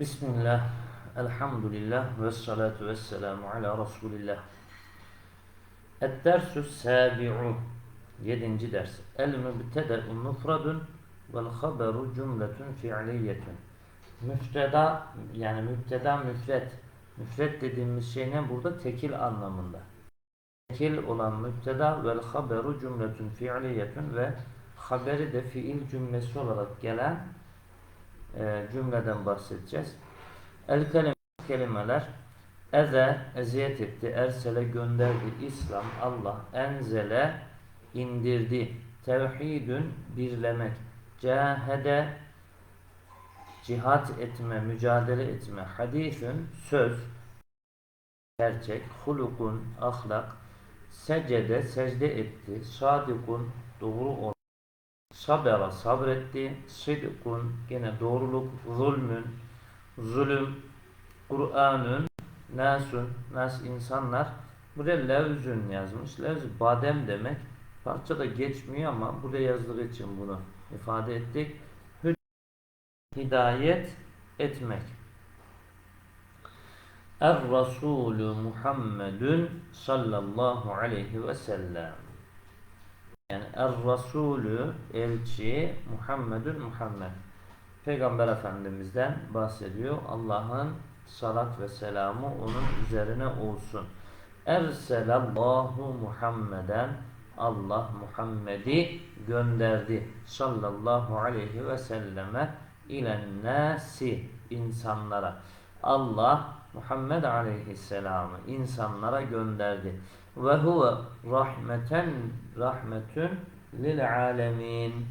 Bismillah, elhamdülillah ve salatu ve selamu ala Resulillah. Ed-dersü sabi'u Yedinci ders. El-mübtede'u mufradun vel haberu cümletun fi'liyetun. Müfteda yani müfteda müfret. Müfret dediğimiz şey ne? Burada tekil anlamında. Tekil olan müfteda vel haberu cümletun fi'liyetun ve haberi de fiil cümlesi olarak gelen e, cümleden bahsedeceğiz. El kelime kelimeler eze eziyet etti, ersele gönderdi, İslam, Allah, enzele indirdi, tevhidün birlemek, cahede cihat etme, mücadele etme, hadisün söz, gerçek, hulukun ahlak, secde secde etti, sadikun doğru olan sabera sabretti, sıdkun gene doğruluk, zulmün, zulüm, Kur'an'ın, nasun, nas insanlar. Buraya levzün yazmış. Levz badem demek. Parçada geçmiyor ama buraya yazdığı için bunu ifade ettik. Hidayet etmek. Er-Rasulü Muhammedun sallallahu aleyhi ve sellem. Yani Er-Rasulü elçi Muhammedun Muhammed. Peygamber Efendimiz'den bahsediyor. Allah'ın salat ve selamı onun üzerine olsun. Erselallahu Muhammeden Allah Muhammed'i gönderdi sallallahu aleyhi ve selleme ilen nasi insanlara. Allah Muhammed aleyhisselamı insanlara gönderdi. Ve huve rahmeten rahmetün lil alemin.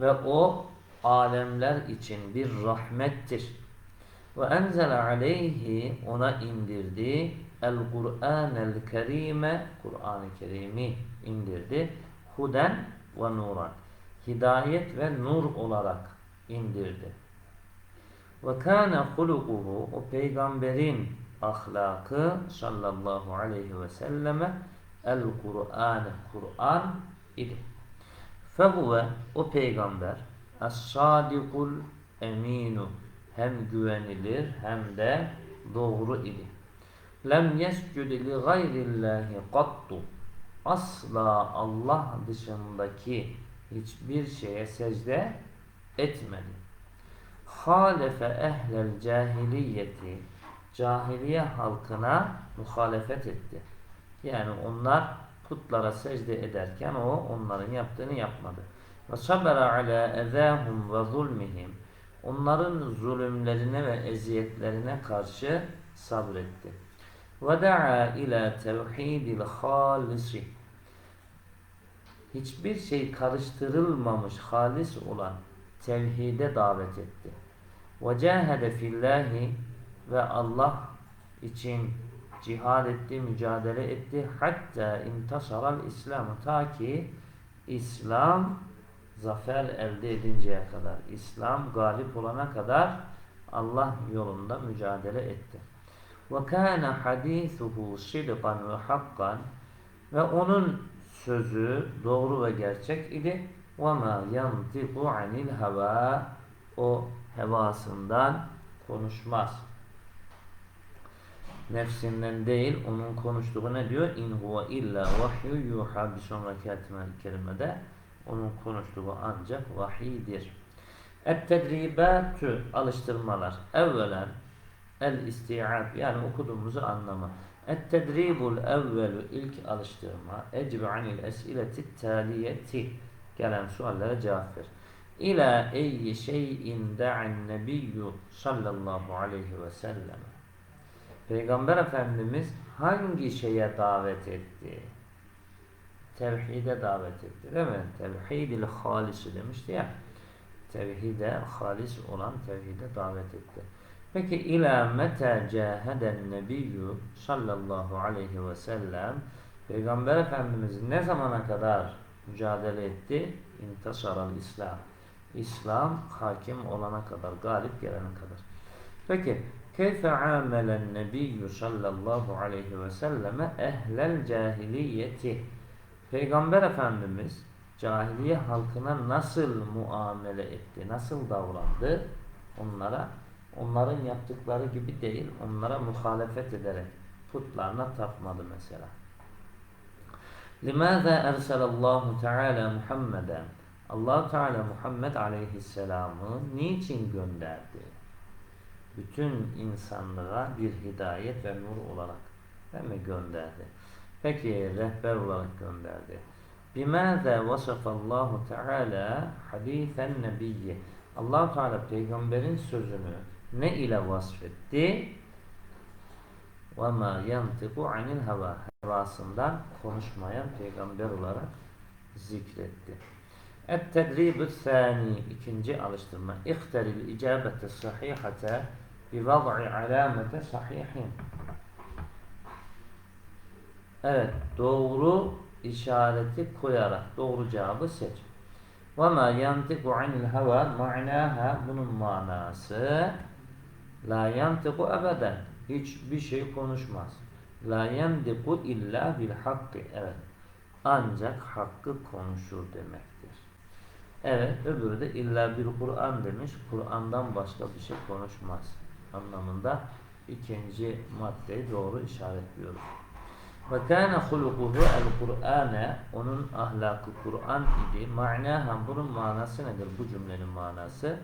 Ve o alemler için bir rahmettir. Ve enzele aleyhi ona indirdi el Kur'an el Kerime Kur'an-ı Kerim'i indirdi. Huden ve nuran. Hidayet ve nur olarak indirdi. Ve kâne hulukuhu o peygamberin ahlakı sallallahu aleyhi ve selleme el Kur'an Kur'an idi. Fehuve o peygamber es-sadikul eminu hem güvenilir hem de doğru idi. Lem yescud li gayrillahi kattu asla Allah dışındaki hiçbir şeye secde etmedi. Halefe ehlel cahiliyeti cahiliye halkına muhalefet etti. Yani onlar putlara secde ederken o onların yaptığını yapmadı. Ve sabera ala ezahum ve zulmihim onların zulümlerine ve eziyetlerine karşı sabretti. Ve da'a ila tevhidil halisi hiçbir şey karıştırılmamış halis olan tevhide davet etti. Ve cahede fillahi ve Allah için cihad etti, mücadele etti. Hatta intasaral İslam ta ki İslam zafer elde edinceye kadar, İslam galip olana kadar Allah yolunda mücadele etti. Ve kana hadisuhu sidqan ve ve onun sözü doğru ve gerçek idi. Ve ma yantiqu anil heva o hevasından konuşmaz. Nefsinden değil, onun konuştuğu ne diyor? İn huve illa vahyu yuha bir sonraki kelimede onun konuştuğu ancak vahidir. Et-tedribatü alıştırmalar. Evvelen el isti'ab yani okuduğumuzu anlama. Et-tedribul evvelü ilk alıştırma. Ecbe anil es'ileti taliyeti gelen suallere cevap ver. İlâ eyyi şeyin da'an nebiyyü sallallahu aleyhi ve sellem. Peygamber Efendimiz hangi şeye davet etti? Tevhide davet etti değil mi? Tevhidil halisi demişti ya. Tevhide halis olan tevhide davet etti. Peki ila meta caheden nebiyyü sallallahu aleyhi ve sellem Peygamber Efendimiz ne zamana kadar mücadele etti? İntasaral İslam. İslam hakim olana kadar, galip gelene kadar. Peki keyfe amelen nebiyyü sallallahu aleyhi ve selleme ehlel cahiliyeti Peygamber Efendimiz cahiliye halkına nasıl muamele etti, nasıl davrandı onlara Onların yaptıkları gibi değil, onlara muhalefet ederek putlarına tapmadı mesela. لِمَاذَا اَرْسَلَ اللّٰهُ تَعَالَى مُحَمَّدًا allah Teala Muhammed Aleyhisselam'ı niçin gönderdi? Bütün insanlara bir hidayet ve nur olarak değil mi gönderdi? Peki rehber olarak gönderdi. بِمَاذَا وَصَفَ اللّٰهُ تَعَالَى حَد۪يثَ النَّبِيِّ allah Teala peygamberin sözünü ne ile vasfetti? وَمَا يَنْتِقُ عَنِ الْهَوَى Hevasından konuşmayan peygamber olarak zikretti. Et-tedribü sani ikinci alıştırma. İhteril icabete sahihate vad'i alamete sahihin. Evet, doğru işareti koyarak doğru cevabı seç. Ve ma yantiku anil hava ma'naha bunun manası la yantiku ebeden hiçbir şey konuşmaz. La yantiku illa bil hakkı. Evet. Ancak hakkı konuşur demektir. Evet, öbürü de illa bir Kur'an demiş. Kur'an'dan başka bir şey konuşmaz anlamında ikinci maddeyi doğru işaretliyoruz. Ve kâne hulukuhu el Kur'ane onun ahlakı Kur'an idi. Ma'naha bunun manası nedir? Bu cümlenin manası.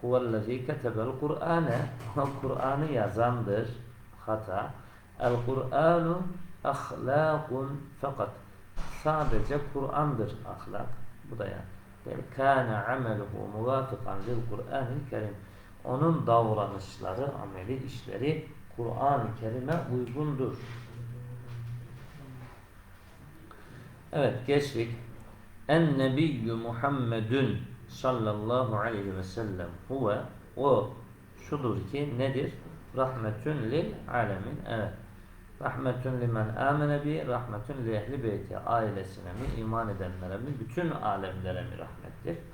Huvellezî ketebel Kur'ane Kur'an'ı yazandır. Hata. El Kur'anu ahlakun fakat sadece Kur'an'dır ahlak. Bu da yani. Kâne ameluhu muvafıkan lil Kur'an-ı Kerim. Onun davranışları, ameli, işleri Kur'an-ı Kerim'e uygundur. Evet geçtik. En nebiyyü Muhammedun sallallahu aleyhi ve sellem huve o şudur ki nedir? Rahmetün lil alemin. Evet. Rahmetün limen amene bi, rahmetün li ehli beyti. Ailesine mi, iman edenlere mi, bütün alemlere mi rahmettir?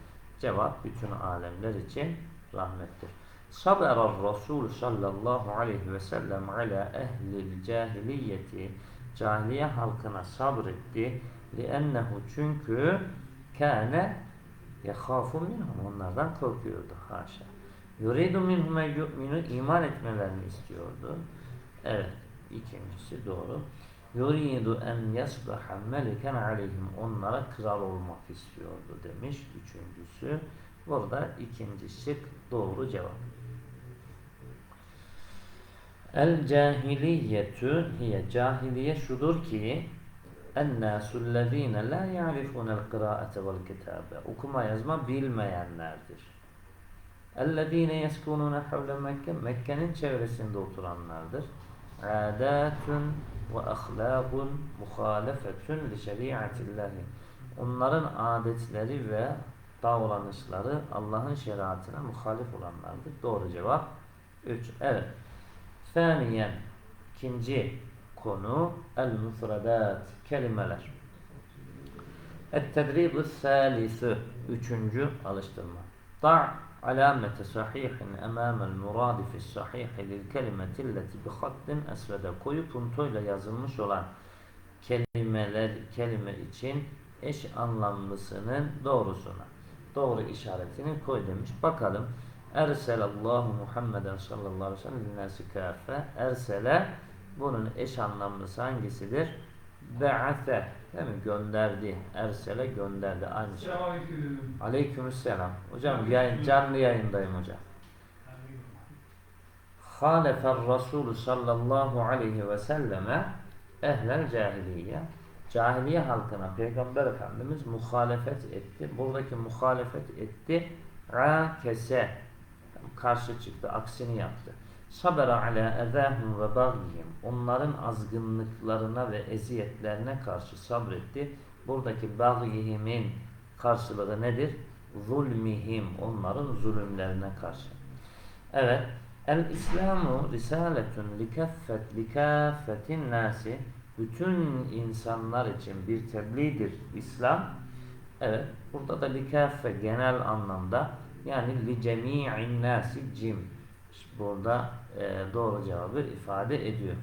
Cevap bütün alemler için rahmettir. Sabara Resul sallallahu aleyhi ve sellem ala ehlil cahiliyeti cahiliye halkına sabretti. Liennehu çünkü kâne yehâfu minhum onlardan korkuyordu haşa. Yuridu minhum yu'minu iman etmelerini istiyordu. Evet ikincisi doğru. Yuridu en yasbaha meliken aleyhim onlara kral olmak istiyordu demiş. Üçüncüsü burada ikinci şık doğru cevap. El cahiliyetü hiye cahiliye şudur ki ennâsullezîne lâ ya'rifûnel kırâete vel kitâbe. Okuma yazma bilmeyenlerdir. Ellezîne yeskûnûne havle Mekke. Mekke'nin çevresinde oturanlardır. Âdâtun ve ahlâbun muhalefetun li şeriatillâhi. Onların adetleri ve davranışları Allah'ın şeriatına muhalif olanlardır. Doğru cevap 3. Evet. Faniyen ikinci konu el-müfredat kelimeler. Et-tedribü sâlisü üçüncü alıştırma. Da' alamete sahihin emâmel muradifi sahihi lil kelimetilleti bi hattin esvede koyu puntoyla yazılmış olan kelimeler kelime için eş anlamlısının doğrusuna doğru işaretini koy demiş. Bakalım. Erselallahu Muhammeden sallallahu aleyhi ve sellem linnâsi kâfe. Ersele bunun eş anlamlısı hangisidir? Be'ate değil mi? Gönderdi. Ersele gönderdi. Aynı şey. Selamünaleyküm. Aleykümselam. Hocam yayın, canlı yayındayım hocam. Halefer Resulü sallallahu aleyhi ve selleme ehlel cahiliye. Cahiliye halkına Peygamber Efendimiz muhalefet etti. Buradaki muhalefet etti. Rakese karşı çıktı, aksini yaptı. Sabera ala ezahum ve bagihim. Onların azgınlıklarına ve eziyetlerine karşı sabretti. Buradaki bagihimin karşılığı nedir? Zulmihim. Onların zulümlerine karşı. Evet. El İslamu risaletun likaffet likaffetin nasi. Bütün insanlar için bir tebliğdir İslam. Evet. Burada da likaffe genel anlamda yani li cemi'in nasi cim burada e, doğru cevabı ifade ediyor.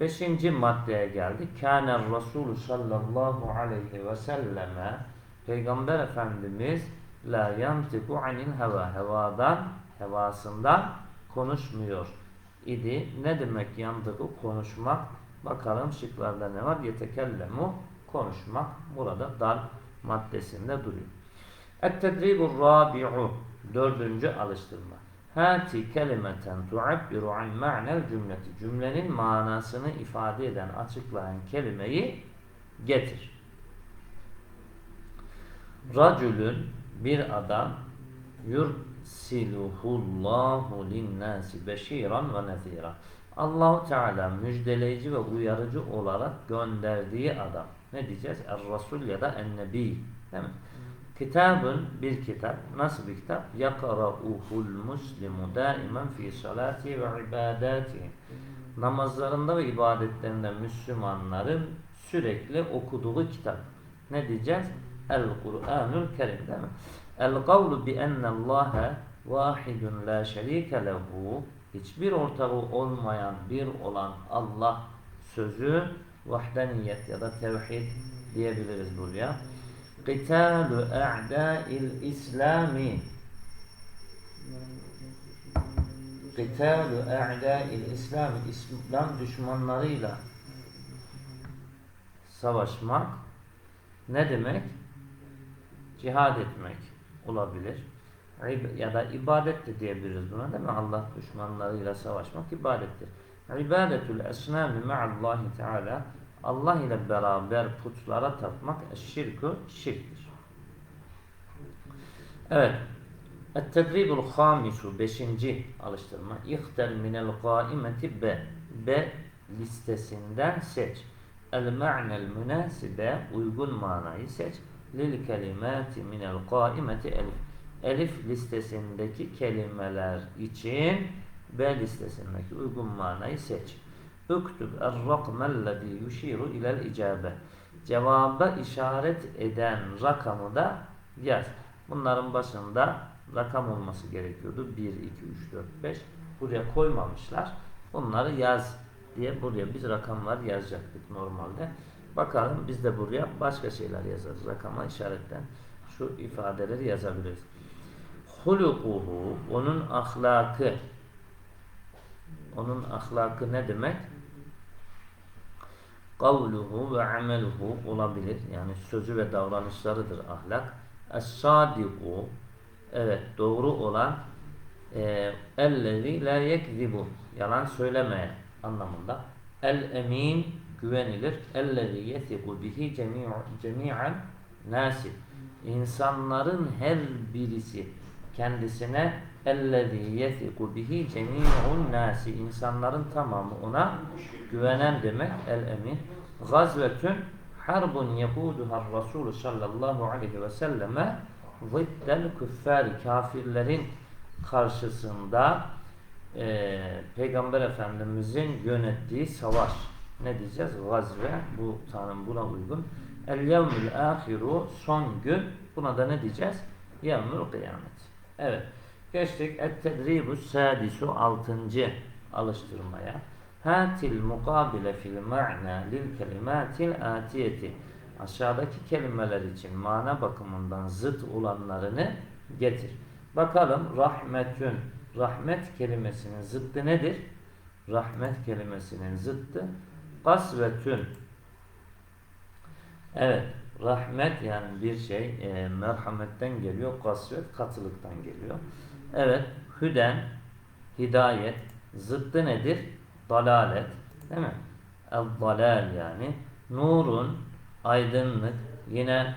Beşinci maddeye geldik. Kâner Resulü sallallahu aleyhi ve selleme Peygamber Efendimiz la yantiku anil heva hevadan hevasından konuşmuyor idi. Ne demek yandığı konuşmak? Bakalım şıklarda ne var? Yetekellemu konuşmak. Burada dal maddesinde duruyor. Et-tedribur rabi'u dördüncü alıştırma. Hati kelimeten tuabbiru an ma'nel cümleti. Cümlenin manasını ifade eden, açıklayan kelimeyi getir. Racülün bir adam yursiluhullahu linnâsi beşiran ve nezîran. Allahu Teala müjdeleyici ve uyarıcı olarak gönderdiği adam. Ne diyeceğiz? Er-Rasul ya da En-Nebi. Değil mi? Kitabın bir kitap. Nasıl bir kitap? Yakra'uhul muslimu daimen fi salati ve ibadati. Namazlarında ve ibadetlerinde Müslümanların sürekli okuduğu kitap. Ne diyeceğiz? El-Kur'anul Kerim değil mi? El-kavlu bi ennallâhe vahidun la şerike lehu hiçbir ortağı olmayan bir olan Allah sözü vahdeniyet ya da tevhid diyebiliriz buraya. Qitalu a'da'il İslami Qitalu a'da'il İslami İslam düşmanlarıyla savaşmak ne demek? Cihad etmek olabilir. Ya da ibadet de diyebiliriz buna değil mi? Allah düşmanlarıyla savaşmak ibadettir. İbadetül esnami ma'allahi teala Allah ile beraber putlara tapmak şirku şirktir. Evet. Et-tedribul hamisu beşinci alıştırma. İhter minel qaimeti B. B listesinden seç. El ma'nel münasibe uygun manayı seç. Lil kelimati minel qaimeti elif. Elif listesindeki kelimeler için B listesindeki uygun manayı seç. Üktüb er-rakmellezî yuşiru ilel icabe. Cevaba işaret eden rakamı da yaz. Bunların başında rakam olması gerekiyordu. 1, 2, 3, 4, 5. Buraya koymamışlar. Bunları yaz diye buraya biz rakamlar yazacaktık normalde. Bakalım biz de buraya başka şeyler yazarız. Rakama işaretten şu ifadeleri yazabiliriz. Hulukuhu onun ahlakı onun ahlakı ne demek? Kavluhu ve ameluhu olabilir. Yani sözü ve davranışlarıdır ahlak. Es-sadiku evet doğru olan ellezî la yekzibu yalan söylemeye anlamında. El-emin güvenilir. Ellezî yetiku bihi cemi'an nasi insanların her birisi kendisine ellezî yetiku bihi cemî'un nâsi insanların tamamı ona güvenen demek el-emin. Gazvetün harbun yekuduhar Resulü sallallahu aleyhi ve selleme ziddel küffâri kafirlerin karşısında e, Peygamber Efendimizin yönettiği savaş ne diyeceğiz? Gazve bu tanım buna uygun. El yevmül ahiru son gün buna da ne diyeceğiz? Yevmül kıyamet. Evet. Geçtik. Et-tedribu sadisu altıncı alıştırmaya. Hatil mukabile fil ma'na lil kelimatil atiyeti. Aşağıdaki kelimeler için mana bakımından zıt olanlarını getir. Bakalım rahmetün. Rahmet kelimesinin zıttı nedir? Rahmet kelimesinin zıttı kasvetün. Evet. Rahmet yani bir şey e, merhametten geliyor. Kasvet katılıktan geliyor. Evet. Hüden hidayet. Zıttı nedir? Dalalet. Değil mi? El-dalal yani. Nurun aydınlık. Yine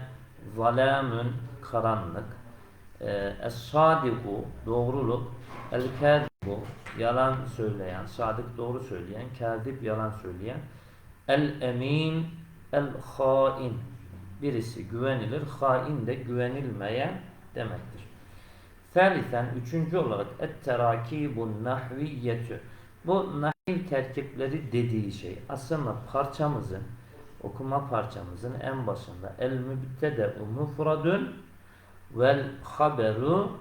zalamün karanlık. Ee, Es-sadiku doğruluk. El-kâdibu yalan söyleyen. Sadık doğru söyleyen. Kâdib yalan söyleyen. El-emin el-hain birisi güvenilir, hain de güvenilmeyen demektir. Selisen, üçüncü olarak et-terakibun nahviyyetü. Bu nahil terkipleri dediği şey aslında parçamızın, okuma parçamızın en başında el mübtede'u mufradun vel haberu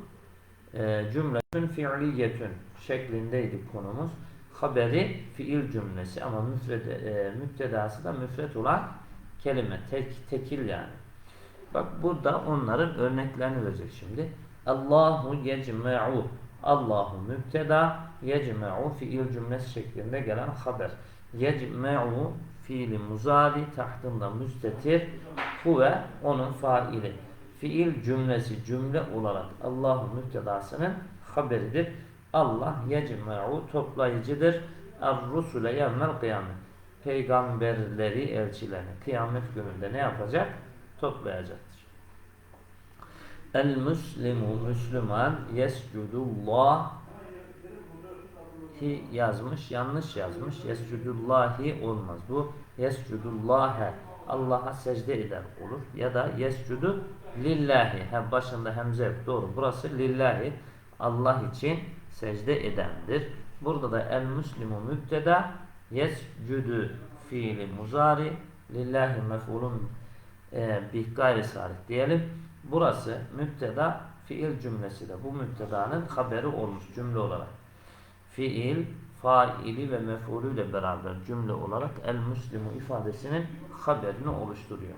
e, cümletün fiiliyetün şeklindeydi konumuz. Haberi fiil cümlesi ama müfrede, e, müptedası da müfret olan kelime, tek, tekil yani. Bak burada onların örneklerini verecek şimdi. Allahu yecme'u Allahu mübteda yecme'u fiil cümlesi şeklinde gelen haber. Yecme'u fiili muzari tahtında müstetir huve onun faili. Fiil cümlesi cümle olarak Allahu müptedasının haberidir. Allah yecme'u toplayıcıdır. Er-rusule yevmel kıyamet. Peygamberleri, elçilerini kıyamet gününde ne yapacak? Toplayacaktır. El müslimu Müslüman yescudullah hi yazmış, yanlış yazmış. Yescudullahi olmaz. Bu yescudullahe Allah'a secde eder olur. Ya da yescudu lillahi. Hem başında hemze yok. Doğru. Burası lillahi. Allah için secde edendir. Burada da el müslimu mübteda yescudu fiili muzari lillahi mef'ulun e, bih gayri diyelim. Burası mübteda fiil cümlesi de bu mübtedanın haberi olmuş cümle olarak. Fiil, faili ve mef'ulüyle beraber cümle olarak el müslimu ifadesinin haberini oluşturuyor.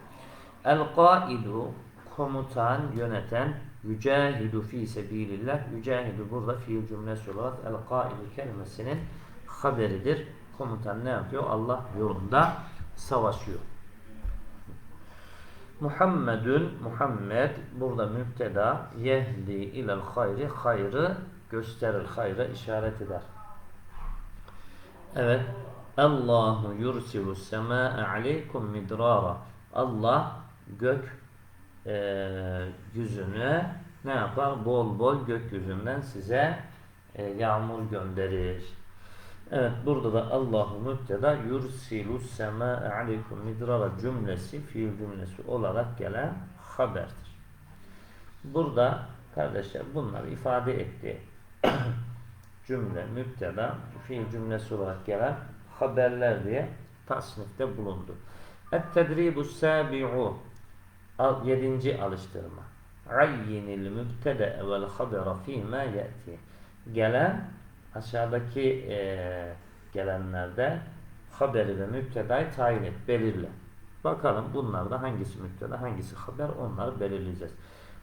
El kaidu komutan, yöneten yücahidu fi sebilillah. Yücahidu burada fiil cümlesi olarak el kaidu kelimesinin haberidir. Komutan ne yapıyor? Allah yolunda savaşıyor. Muhammedun Muhammed burada müpteda yehdi ilel hayri hayrı gösterir, hayra işaret eder. Evet. Allahu yursilu semâe aleykum midrara. Allah gök e, yüzünü ne yapar? Bol bol gökyüzünden size e, yağmur gönderir. Evet burada da Allahu müpteda yursilu semâe aleykum midrara cümlesi fiil cümlesi olarak gelen haberdir. Burada kardeşler bunlar ifade etti. cümle, müpteda, fiil cümlesi olarak gelen haberler diye tasnifte bulundu. Et-tedribu sabi'u Yedinci alıştırma. Ayyinil mübtede vel habera fîmâ ye'ti. Gelen aşağıdaki e, gelenlerde haberi ve müptedayı tayin et, belirle. Bakalım bunlarda hangisi müpteda, hangisi haber onları belirleyeceğiz.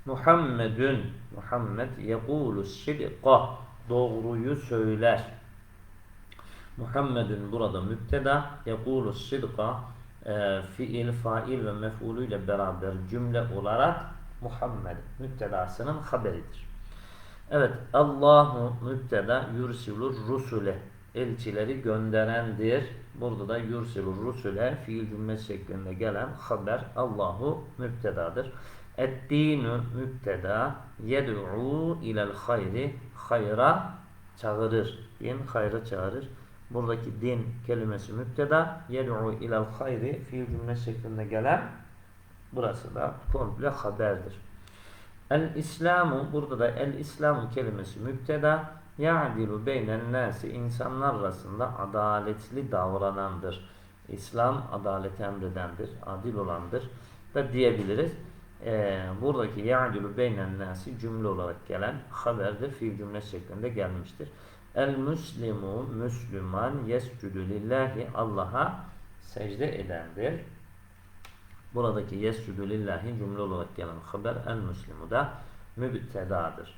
Muhammedun Muhammed yekulu sidqa doğruyu söyler. Muhammedun burada müpteda yekulu sidqa e, fiil, fail ve mef'ulüyle beraber cümle olarak Muhammed müptedasının haberidir. Evet Allahu müpteda yursilur rusule elçileri gönderendir. Burada da yursilur rusule fiil cümle şeklinde gelen haber Allahu müptedadır. Eddinu müpteda yed'u ilel hayri hayra çağırır. Din hayra çağırır. Buradaki din kelimesi müpteda yed'u ilel hayri fiil cümle şeklinde gelen burası da komple haberdir. El İslamu burada da el İslamu kelimesi müpteda ya'dilu beynen nasi insanlar arasında adaletli davranandır. İslam adalet emredendir, adil olandır da diyebiliriz. Ee, buradaki ya'dilu beynen nasi cümle olarak gelen haberdir. Fiil cümle şeklinde gelmiştir. El müslimu Müslüman yescudu lillahi Allah'a secde edendir. Buradaki yescudu lillahi cümle olarak gelen haber el müslimu da mübtedadır.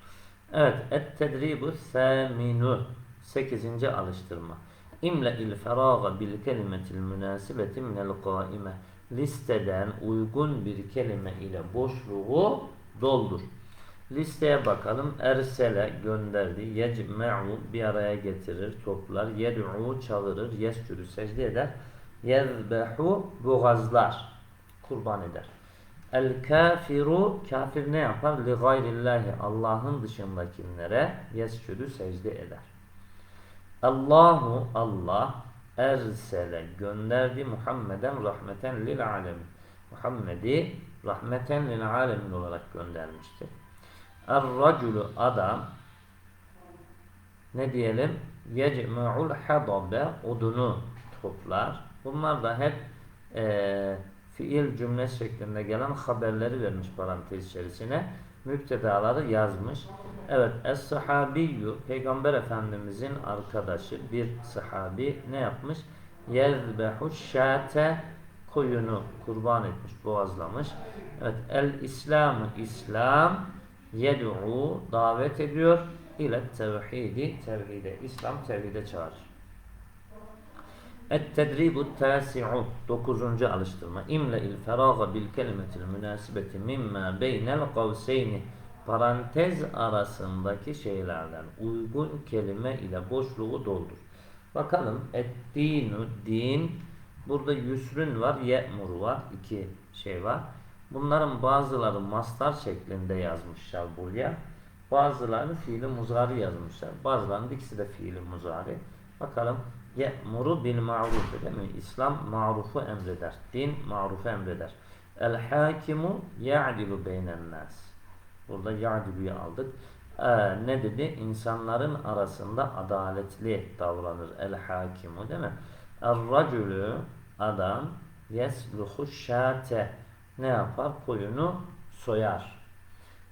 Evet, et tedribu saminu 8. alıştırma. İmle il feraga bil kelimetil münasibeti minel kaime. Listeden uygun bir kelime ile boşluğu doldur. Listeye bakalım. Ersele gönderdi. Yecme'u bir araya getirir, toplar. Yed'u çağırır. Yescüdü secde eder. Yezbehu boğazlar. Kurban eder. El kafiru kafir ne yapar? Li gayrillahi Allah'ın dışındakilere yescüdü secde eder. Allahu Allah ersele gönderdi Muhammeden rahmeten lil alemin. Muhammed'i rahmeten lil alemin olarak göndermiştir. Er-raculu adam ne diyelim? Yecme'ul hadabe odunu toplar. Bunlar da hep e, fiil cümle şeklinde gelen haberleri vermiş parantez içerisine. Müptedaları yazmış. Evet, Es-sahabiyyü Peygamber Efendimizin arkadaşı bir sahabi ne yapmış? Yezbehu şate koyunu kurban etmiş, boğazlamış. Evet, el İslamı İslam yed'u davet ediyor. ile tevhidi tevhide. İslam tevhide çağırır. Et-tedribu tasi'u dokuzuncu alıştırma. İmle il feraga bil kelimetil münasibeti parantez arasındaki şeylerden uygun kelime ile boşluğu doldur. Bakalım et-dinu din burada yusrün var, ye'mur var. iki şey var. Bunların bazıları mastar şeklinde yazmışlar buraya. Bazıları fiili muzari yazmışlar. Bazılarının ikisi de fiili muzari. Bakalım ye'muru bil ma'ruf değil mi? İslam marufu emreder. Din marufu emreder. El hakimu ya'dilu beynen nas. Burada ya'dilu'yu aldık. Ee, ne dedi? İnsanların arasında adaletli davranır. El hakimu değil mi? El racülü adam yesluhu şate ne yapar? Koyunu soyar.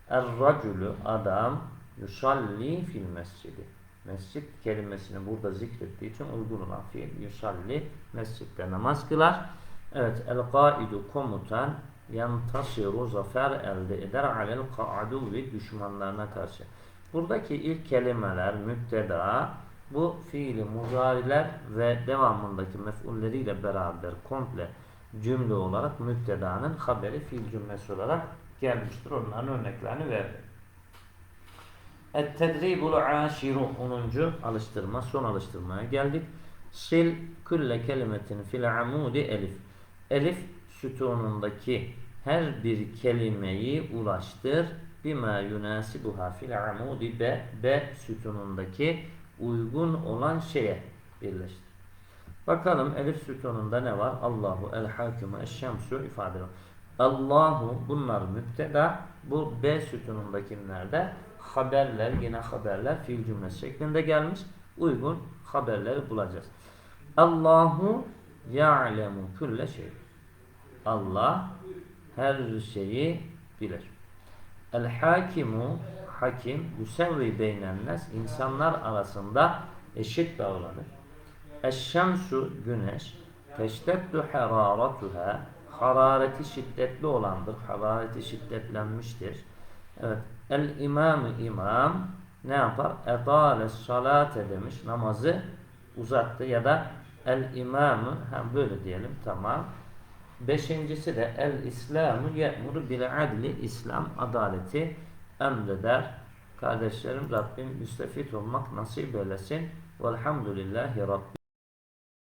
El racülü adam yusalli fil mescidi. Mescit kelimesini burada zikrettiği için uygun olan fiil yusalli mescitte namaz kılar. Evet el kaidu komutan yantasiru zafer elde eder alel ka'aduvi düşmanlarına karşı. Buradaki ilk kelimeler müpteda bu fiili muzariler ve devamındaki mef'ulleriyle beraber komple cümle olarak müptedanın haberi fiil cümlesi olarak gelmiştir. Onların örneklerini verdim. Et-tedribul aşiru 10. alıştırma, son alıştırmaya geldik. Sil külle kelimetin fil amudi elif. Elif sütunundaki her bir kelimeyi ulaştır. Bima yunasibuha fil amudi be, be sütunundaki uygun olan şeye birleştir. Bakalım elif sütununda ne var? Allahu el hakimu eşşemsu ifade var. Allahu bunlar müpteda. Bu B sütunundakilerde haberler yine haberler fiil cümlesi şeklinde gelmiş. Uygun haberleri bulacağız. Allahu ya'lemu külle şey. Allah her şeyi bilir. El hakimu hakim yusevvi beynennes insanlar arasında eşit davranır. Eşşemsu güneş teşteddu hararatuha harareti şiddetli olandır. Harareti şiddetlenmiştir. Evet. El imamı imam ne yapar? Edale salate demiş. Namazı uzattı ya da el imamı hem böyle diyelim tamam. Beşincisi de el İslamu ye'muru bil adli İslam adaleti emreder. Kardeşlerim Rabbim müstefit olmak nasip eylesin. Velhamdülillahi Rabbi.